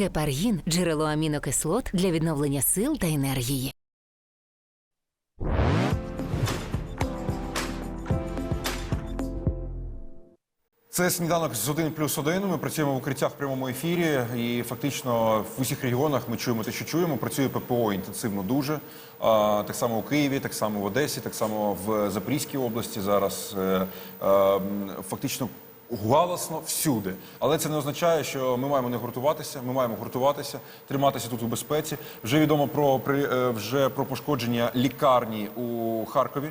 Гепаргін джерело амінокислот для відновлення сил та енергії. Це сніданок з 1 плюс 1. Ми працюємо в укриттях в прямому ефірі, і фактично в усіх регіонах ми чуємо те, що чуємо. Працює ППО інтенсивно дуже. Так само у Києві, так само в Одесі, так само в Запорізькій області. Зараз е, е, м, фактично галасно всюди. Але це не означає, що ми маємо не гуртуватися. Ми маємо гуртуватися, триматися тут у безпеці. Вже відомо про е, вже про пошкодження лікарні у Харкові.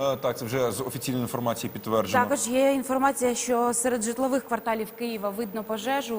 Е, Так, це вже з офіційної інформації підтверджено. Також є інформація, що серед житлових кварталів Києва видно пожежу.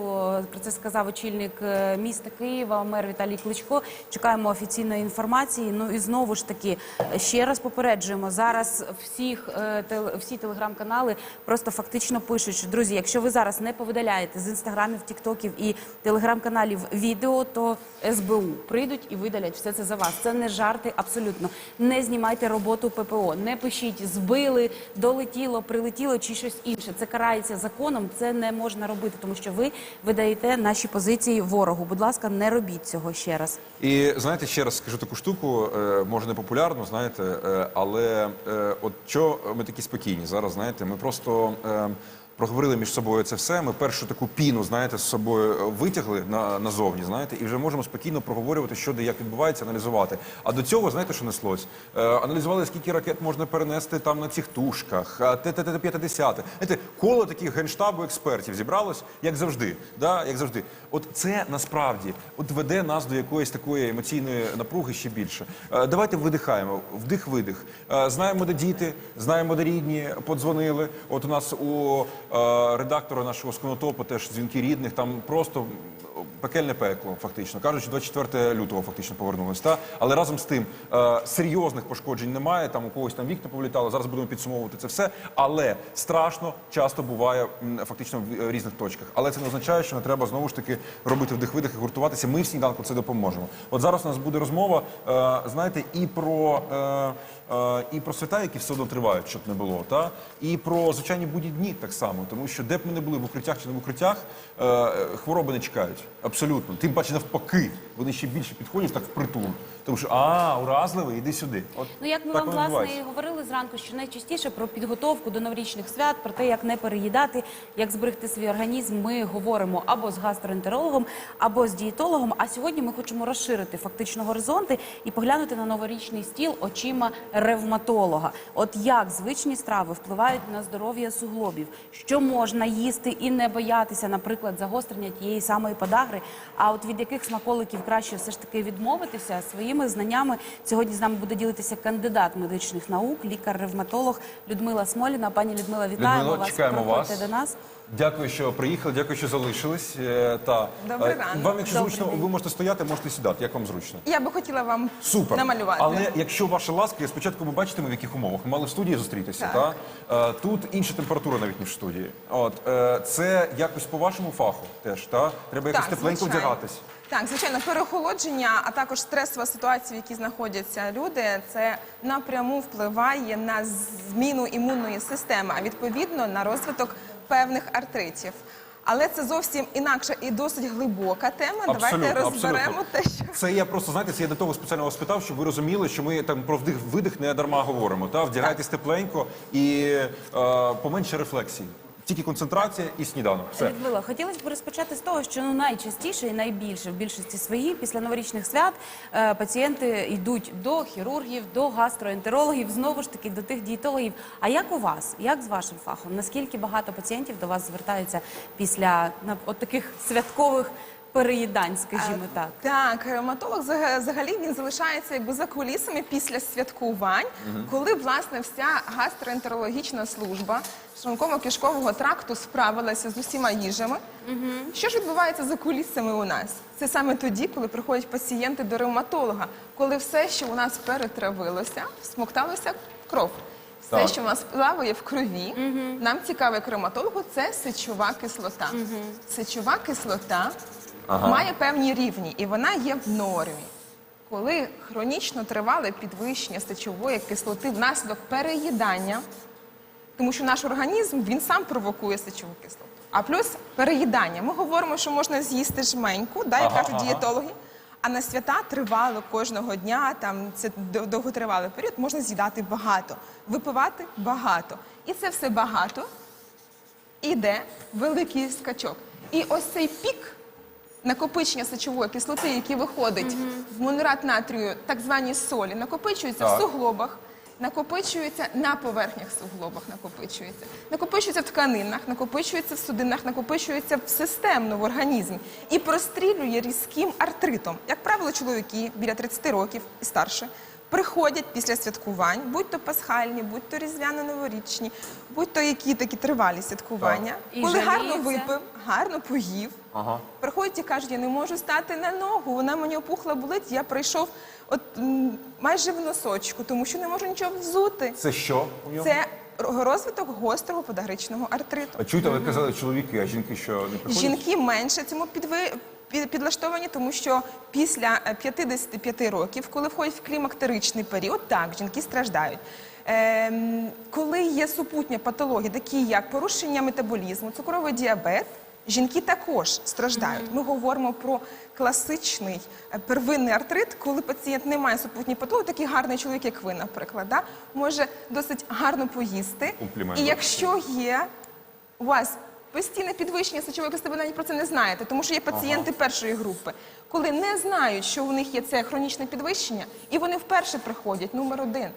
Про це сказав очільник е, міста Києва, мер Віталій Кличко. Чекаємо офіційної інформації. Ну і знову ж таки ще раз попереджуємо. Зараз всіх е, всі телеграм-канали просто фактично пишуть, що друзі, якщо ви зараз не повидаляєте з інстаграмів, тіктоків і телеграм-каналів відео, то СБУ прийдуть і видалять все це за вас. Це не жарти абсолютно. Не знімайте роботу ППО, не пишіть збили, долетіло, прилетіло чи щось інше. Це карається законом. Це не можна робити, тому що ви видаєте наші позиції ворогу. Будь ласка, не робіть цього ще раз. І знаєте, ще раз скажу таку штуку, е, може не популярну, знаєте, е, але е, от що ми такі спокійні зараз, знаєте, ми просто. Проговорили між собою це все. Ми першу таку піну, знаєте, з собою е, витягли на назовні, знаєте, і вже можемо спокійно проговорювати, що де як відбувається, аналізувати. А до цього, знаєте, що неслось? Е, аналізували, скільки ракет можна перенести там на цих тушках, а те, те, те, те, 50 Знаєте, коло таких генштабу експертів зібралось, як завжди. Да? Як завжди. От це насправді от веде нас до якоїсь такої емоційної напруги ще більше. Е, давайте видихаємо, вдих-видих. Е, знаємо, де діти, знаємо, де рідні подзвонили. От у нас у редактора нашого сконотопу теж дзвінки рідних, там просто пекельне пекло, фактично. Кажуть, що 24 лютого фактично повернулись. Та? Але разом з тим е, серйозних пошкоджень немає, там у когось там вікна повлітали, зараз будемо підсумовувати це все. Але страшно часто буває фактично в е, різних точках. Але це не означає, що не треба знову ж таки робити вдих-видих і гуртуватися. Ми в сніданку це допоможемо. От зараз у нас буде розмова, е, знаєте, і про. Е, е, і про свята, які все одно тривають, щоб не було, та і про звичайні будні дні так само, тому що де б ми не були в укриттях чи не в укриттях, е, хвороби не чекають. Абсолютно. Тим паче навпаки, вони ще більше підходять так впритул. Тому що а, уразливий, іди сюди. От Ну як ми так вам власне і говорили зранку, що найчастіше про підготовку до новорічних свят, про те, як не переїдати, як зберегти свій організм, ми говоримо або з гастроентерологом, або з дієтологом. А сьогодні ми хочемо розширити фактично горизонти і поглянути на новорічний стіл очима ревматолога. От як звичні страви впливають на здоров'я суглобів, що можна їсти і не боятися, наприклад, загострення тієї самої подагри. А от від яких смаколиків краще все ж таки відмовитися своїми знаннями. Сьогодні з нами буде ділитися кандидат медичних наук, лікар-ревматолог Людмила Смоліна. Пані Людмила, вітаємо Людмила, вас. чекаємо Проходьте вас. до нас. Дякую, що приїхали, дякую, що залишились. Е, Та Добрий Е, ранок. вам, якщо Добрий зручно, день. ви можете стояти, можете сідати. Як вам зручно? Я би хотіла вам Супер. намалювати. Але якщо ваша ласка, я спочатку ви бачите, ми в яких умовах. Ми мали в студії зустрітися. Так. Та? Е, Тут інша температура навіть ніж в студії. От е, це якось по вашому фаху теж. Та? Треба якось тепленько звичайно. вдягатись. Так, звичайно, переохолодження, а також стресова ситуація, в якій знаходяться люди, це напряму впливає на зміну імунної системи, а відповідно на розвиток певних артритів. Але це зовсім інакша і досить глибока тема. Давайте розберемо те, що Це я просто знаєте, це я до того спеціально вас питав, щоб ви розуміли, що ми там про вдих видих не дарма говоримо. Та вдягайтесь тепленько і е, поменше рефлексій. Тільки концентрація і сніданок. Все. Людмила, хотілося б розпочати з того, що ну найчастіше і найбільше в більшості своїй після новорічних свят е, пацієнти йдуть до хірургів, до гастроентерологів, знову ж таки до тих дієтологів. А як у вас? Як з вашим фахом? Наскільки багато пацієнтів до вас звертаються після на, таких святкових переїдань, скажімо так? Так, ревматолог взага- взагалі він залишається якби за кулісами після святкувань, коли власне вся гастроентерологічна служба шлунково-кишкового тракту справилася з усіма їжами. Що ж відбувається за кулісами у нас? Це саме тоді, коли приходять пацієнти до ревматолога, коли все, що у нас перетравилося, всмокталося в кров. Все, Так. що у нас плаває в крові, нам цікаве як ревматологу, це сечова кислота. Сечова кислота має певні рівні, і вона є в нормі. Коли хронічно тривале підвищення сечової кислоти внаслідок переїдання, тому що наш організм він сам провокує сечову кислоту. А плюс переїдання. Ми говоримо, що можна з'їсти жменьку, да, як Ага, кажуть ага. дієтологи. А на свята тривало кожного дня, там це довготривалий період, можна з'їдати багато, випивати багато. І це все багато іде великий скачок. І ось цей пік накопичення сечової кислоти, який виходить в монурат натрію, так звані солі, накопичується Так. в суглобах, накопичується на поверхнях суглобах, накопичується, накопичується в тканинах, накопичується в судинах, накопичується в системно в організмі і прострілює різким артритом. Як правило, чоловіки біля 30 років і старше приходять після святкувань, будь то пасхальні, будь то різдвяно-новорічні, будь то які такі тривалі святкування, Так. І коли гарно жаліються. випив, гарно поїв. Ага. Приходять і кажуть, я не можу стати на ногу, вона мені опухла болить, я прийшов от м, майже в носочку, тому що не можу нічого взути. Це що у нього? Це ро- розвиток гострого подагричного артриту. А чуєте, ви казали чоловіки, а жінки що не приходять? Жінки менше цьому підви... під- підлаштовані, тому що після е, 55 років, коли входять в клімактеричний період, так, жінки страждають. Ем, коли є супутня патологія, такі як порушення метаболізму, цукровий діабет, жінки також страждають. Ми говоримо про класичний е, первинний артрит, коли пацієнт не має супутньої патології, такий гарний чоловік, як ви, наприклад, да, може досить гарно поїсти. І якщо є у вас постійне підвищення сечової кислоти, ви навіть про це не знаєте, тому що є пацієнти першої групи, коли не знають, що у них є це хронічне підвищення, і вони вперше приходять номер один.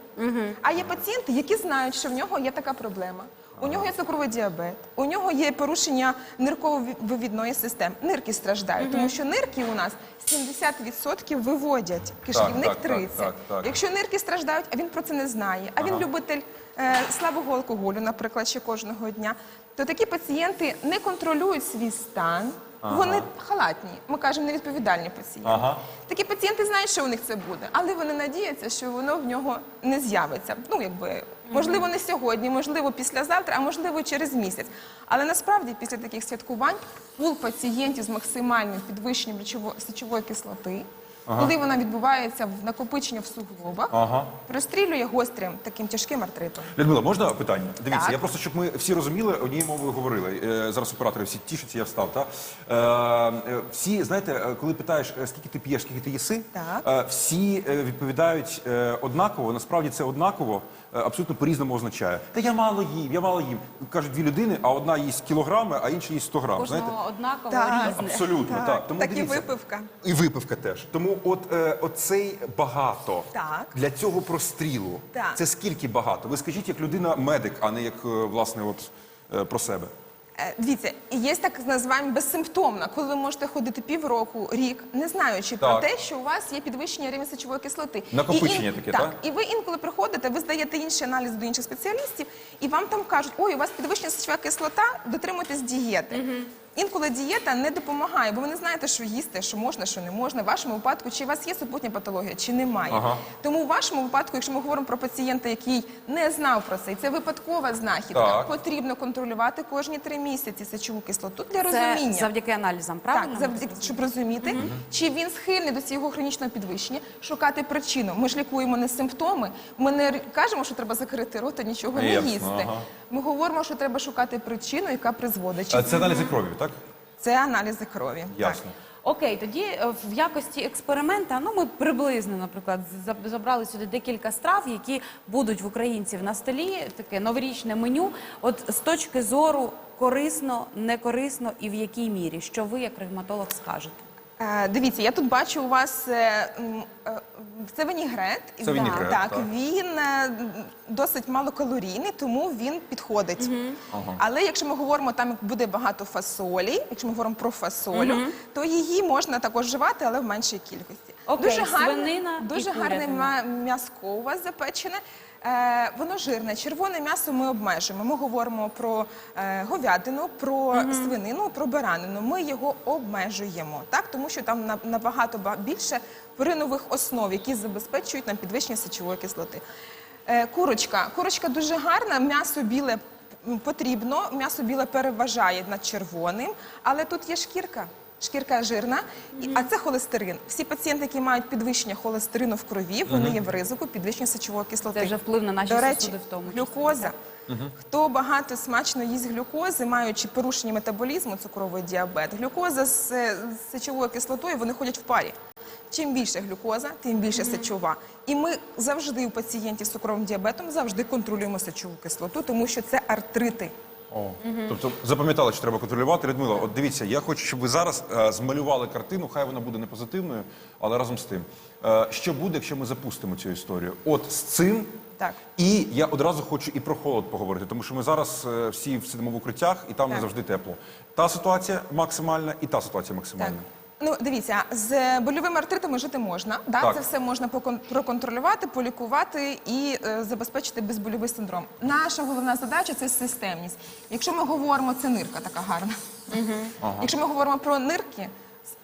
А є пацієнти, які знають, що в нього є така проблема. У нього є цукровий діабет, у нього є порушення нирково-вивідної системи. Нирки страждають, тому що нирки у нас 70% виводять, кишківник так, так, 30%. так, так. Якщо нирки страждають, а він про це не знає, а він любитель е, слабого алкоголю, наприклад, ще кожного дня, то такі пацієнти не контролюють свій стан. Вони халатні, ми кажемо, невідповідальні пацієнти. Ага. Такі пацієнти знають, що у них це буде, але вони надіються, що воно в нього не з'явиться. Ну, якби можливо, не сьогодні, можливо, післязавтра, а можливо, через місяць. Але насправді після таких святкувань пул пацієнтів з максимальним підвищенням речово- сечової кислоти, коли вона відбувається в накопичення в суглобах, Ага. прострілює гострим таким тяжким артритом. Людмила, можна питання? Дивіться, Так. я просто щоб ми всі розуміли, однією мовою говорили. Е, зараз оператори всі тішаться, я встав. Та? Е, е, всі, знаєте, е, коли питаєш, е, скільки ти п'єш, скільки ти їси, Так. е, всі е, відповідають е, однаково. Насправді це однаково, е, абсолютно по-різному означає. Та я мало їм, я мало їм. Кажуть дві людини, а одна їсть кілограми, а інша їсть 100 грам. Знаєте? Кожного однаково Так. різне. Абсолютно, так. Тому так і дивіться. випивка. І випивка теж. Тому от е, оцей багато Так. для цього прострілу. Так. Це скільки багато? Ви скажіть, як людина медик, а не як е, власне, от е, про себе. Е, Дивіться, і є так називаємо безсимптомна, коли ви можете ходити півроку, рік, не знаючи про те, що у вас є підвищення рівня сечової кислоти. Накопичення І ін- таке, так? так? І ви інколи приходите, ви здаєте інші аналізи до інших спеціалістів, і вам там кажуть, ой, у вас підвищена сечова кислота, дотримуйтесь дієти. Інколи дієта не допомагає, бо ви не знаєте, що їсти, що можна, що не можна. В вашому випадку, чи у вас є супутня патологія, чи немає. Ага. Тому у вашому випадку, якщо ми говоримо про пацієнта, який не знав про це, і це випадкова знахідка, Так. потрібно контролювати кожні три місяці сечову кислоту для Це розуміння. завдяки аналізам, правильно? Так, завдяки, щоб розуміти, чи він схильний до цього хронічного підвищення, шукати причину. Ми ж лікуємо не симптоми. Ми не кажемо, що треба закрити рот і нічого не Ясно, їсти. ага. Ми говоримо, що треба шукати причину, яка призводить. Чи А це аналізи крові, так? це аналізи крові. Ясно. Окей, тоді е, в якості експеримента, ну ми приблизно, наприклад, за- забрали сюди декілька страв, які будуть в українців на столі, таке новорічне меню. От з точки зору корисно, не корисно і в якій мірі, що ви як ревматолог скажете? Е, Дивіться, я тут бачу у вас е, е, це вінігрет. Це вінігрет, так, так. він е, досить малокалорійний, тому він підходить. Але якщо ми говоримо, там буде багато фасолі, якщо ми говоримо про фасолю, то її можна також вживати, але в меншій кількості. Окей, дуже гарне, свинина і гарне курятина. м'я- у вас запечене. Е, воно жирне. Червоне м'ясо ми обмежуємо. Ми говоримо про е, говядину, про свинину, про баранину. Ми його обмежуємо, так тому що там на- набагато ба- більше пиринових основ, які забезпечують нам підвищення сечової кислоти. Е, курочка. Курочка дуже гарна, м'ясо біле м, потрібно. М'ясо біле переважає над червоним, але тут є шкірка. Шкірка жирна, і- а це холестерин. Всі пацієнти, які мають підвищення холестерину в крові, вони є в ризику підвищення сечової кислоти. Це вже вплив на наші До речі, сосуди в тому числі. глюкоза. Хто багато смачно їсть глюкози, маючи порушення метаболізму, цукровий діабет, глюкоза з, е, з сечовою кислотою, вони ходять в парі. Чим більше глюкоза, тим більше сечова. І ми завжди у пацієнтів з цукровим діабетом завжди контролюємо сечову кислоту, тому що це артрити. О. Тобто запам'ятали, що треба контролювати. Людмила, от дивіться, я хочу, щоб ви зараз е, змалювали картину, хай вона буде не позитивною, але разом з тим. Е, що буде, якщо ми запустимо цю історію? От з цим. Так. І я одразу хочу і про холод поговорити, тому що ми зараз е, всі сидимо в укриттях, і там не Так. завжди тепло. Та ситуація максимальна, і та ситуація максимальна. Ну, дивіться, з больовими артритами жити можна. Да? Так. Це все можна покон- проконтролювати, полікувати і е, забезпечити безбольовий синдром. Наша головна задача це системність. Якщо ми говоримо, це нирка така гарна. Якщо ми говоримо про нирки,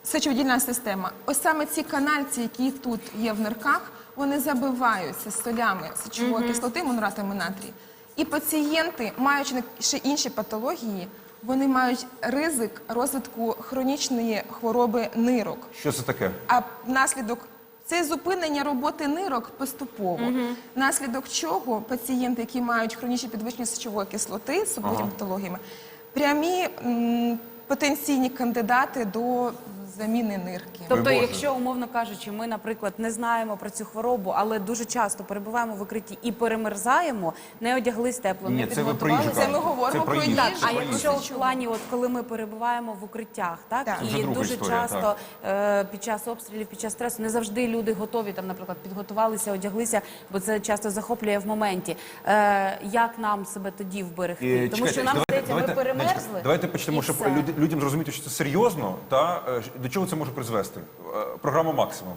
сечовидільна система, ось саме ці канальці, які тут є в нирках, вони забиваються солями сечової кислоти, моноратами натрію. І пацієнти, маючи ще інші патології, вони мають ризик розвитку хронічної хвороби нирок. Що це таке? А наслідок це зупинення роботи нирок поступово, внаслідок чого пацієнти, які мають хронічні підвищення сечової кислоти з супутніми патологіями, прямі м, потенційні кандидати до заміни нирки. Тобто, Боже. якщо умовно кажучи, ми, наприклад, не знаємо про цю хворобу, але дуже часто перебуваємо в укритті і перемерзаємо, не одяглись тепло, Ні, не це ви про їжу підготувалися. Це ми говоримо про про їжу. Так, а про якщо в плані, от коли ми перебуваємо в укриттях, так, Так. і друга дуже історія, часто е, під час обстрілів, під час стресу, не завжди люди готові там, наприклад, підготувалися, одяглися, бо це часто захоплює в моменті. Е, як нам себе тоді вберегти? Е, Тому чекайте, що нам давайте- здається, ми давайте- перемерзли. Давайте почнемо, і щоб все. людям зрозуміти, що це серйозно, та е, до чого це може призвести. Е, Програма максимум.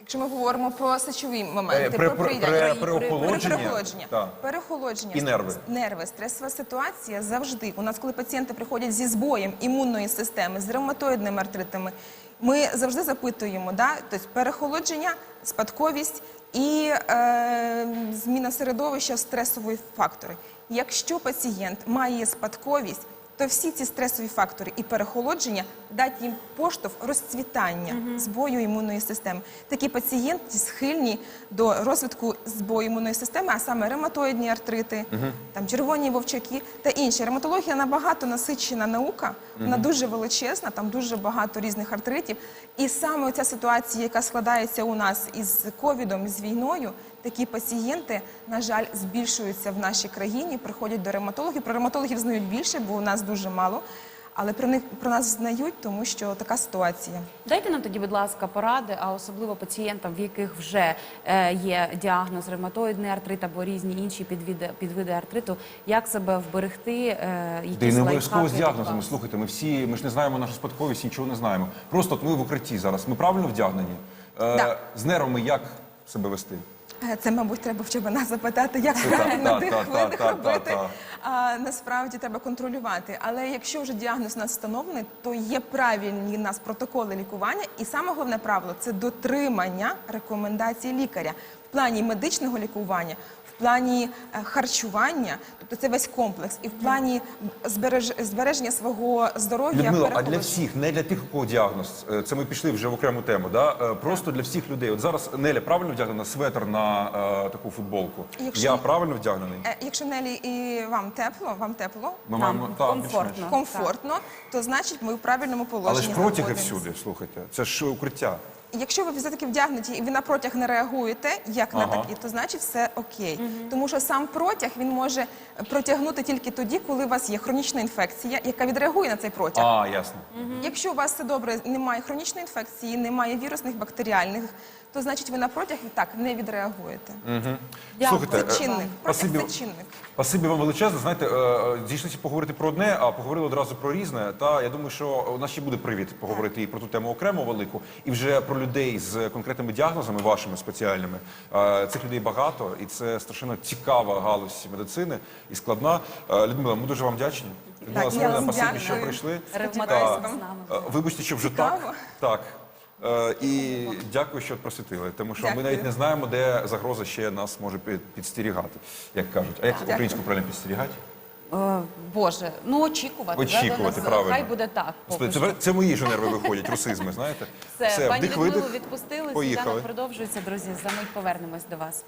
Якщо ми говоримо про сечові моменти, Е, при- про при- при- переохолодження. Переохолодження, І нерви. нерви, стресова ситуація завжди. У нас, коли пацієнти приходять зі збоєм імунної системи, з ревматоїдними артритами, ми завжди запитуємо, да? тобто перехолодження, спадковість і е, зміна середовища, стресові фактори. Якщо пацієнт має спадковість, то всі ці стресові фактори і перехолодження дать їм поштовх розцвітання збою імунної системи. Такі пацієнти схильні до розвитку збою імунної системи, а саме ревматоїдні артрити, там червоні вовчаки та інші. Ревматологія набагато насичена наука, вона дуже величезна, там дуже багато різних артритів. І саме ця ситуація, яка складається у нас із ковідом, з війною, такі пацієнти, на жаль, збільшуються в нашій країні, приходять до ревматологів. Про ревматологів знають більше, бо у нас дуже мало. Але про них про нас знають, тому що така ситуація. Дайте нам тоді, будь ласка, поради, а особливо пацієнтам, в яких вже е, є діагноз ревматоїдний артрит або різні інші підвиди, підвиди артриту, як себе вберегти, е, якісь Та й не обов'язково з діагнозами. Слухайте, ми всі ми ж не знаємо нашу спадковість, нічого не знаємо. Просто от ми в укритті зараз. Ми правильно вдягнені? Е, Да. З нервами як себе вести? Е, Це, мабуть, треба в нас запитати, як правильно тих видих робити. А насправді треба контролювати. Але якщо вже діагноз у нас встановлений, то є правильні у нас протоколи лікування, і саме головне правило це дотримання рекомендацій лікаря в плані медичного лікування. Плані е, харчування, тобто це весь комплекс, і в плані збереж... збереження свого здоров'я. Людмила, а для всіх, не для тих, у кого діагноз. е, Це ми пішли вже в окрему тему. Да? Е, Просто для всіх людей. От зараз Неля правильно вдягнена светр на е, таку футболку. Якщо- Я правильно вдягнений. Е, Якщо Нелі і вам тепло, вам тепло, Ми Нам маємо так, комфортно. комфортно, то значить ми в правильному положенні. Але ж протяги знаходимося. всюди, слухайте. Це ж укриття. Якщо ви все-таки вдягнуті і ви на протяг не реагуєте, як на Ага. такі, то значить все окей. Тому що сам протяг він може протягнути тільки тоді, коли у вас є хронічна інфекція, яка відреагує на цей протяг. А, ясно. Якщо у вас все добре, немає хронічної інфекції, немає вірусних, бактеріальних, то значить ви на протяг так не відреагуєте. Дякую. Слухайте, Це е, чинник. Протяг спасибі. це чинник. Спасибі вам величезне. Знаєте, е, е, зійшлися поговорити про одне, а поговорили одразу про різне. Та я думаю, що у нас ще буде привід поговорити і про ту тему окремо велику, і вже про людей з конкретними діагнозами, вашими спеціальними. Е, Цих людей багато, і це страшенно цікава галузь медицини і складна. Е, Людмила, ми дуже вам вдячні. Людмила я вам спасибі, дякую. що прийшли. Так. з нами. Е, Вибачте, що вже Цікаво. так. Так. Е, І дякую, що просвітили, тому що ми Дякую. навіть не знаємо, де загроза ще нас може під- підстерігати, як кажуть. А як українською правильно підстерігати? Е, Боже, ну очікувати. Очікувати, нас. правильно. Хай буде так. поки Господи, що. це, це мої ж нерви виходять, русизми, знаєте? Все, пані вдих, Людмилу видих, відпустили, поїхали. сніданок продовжується, друзі. За мить повернемось до вас.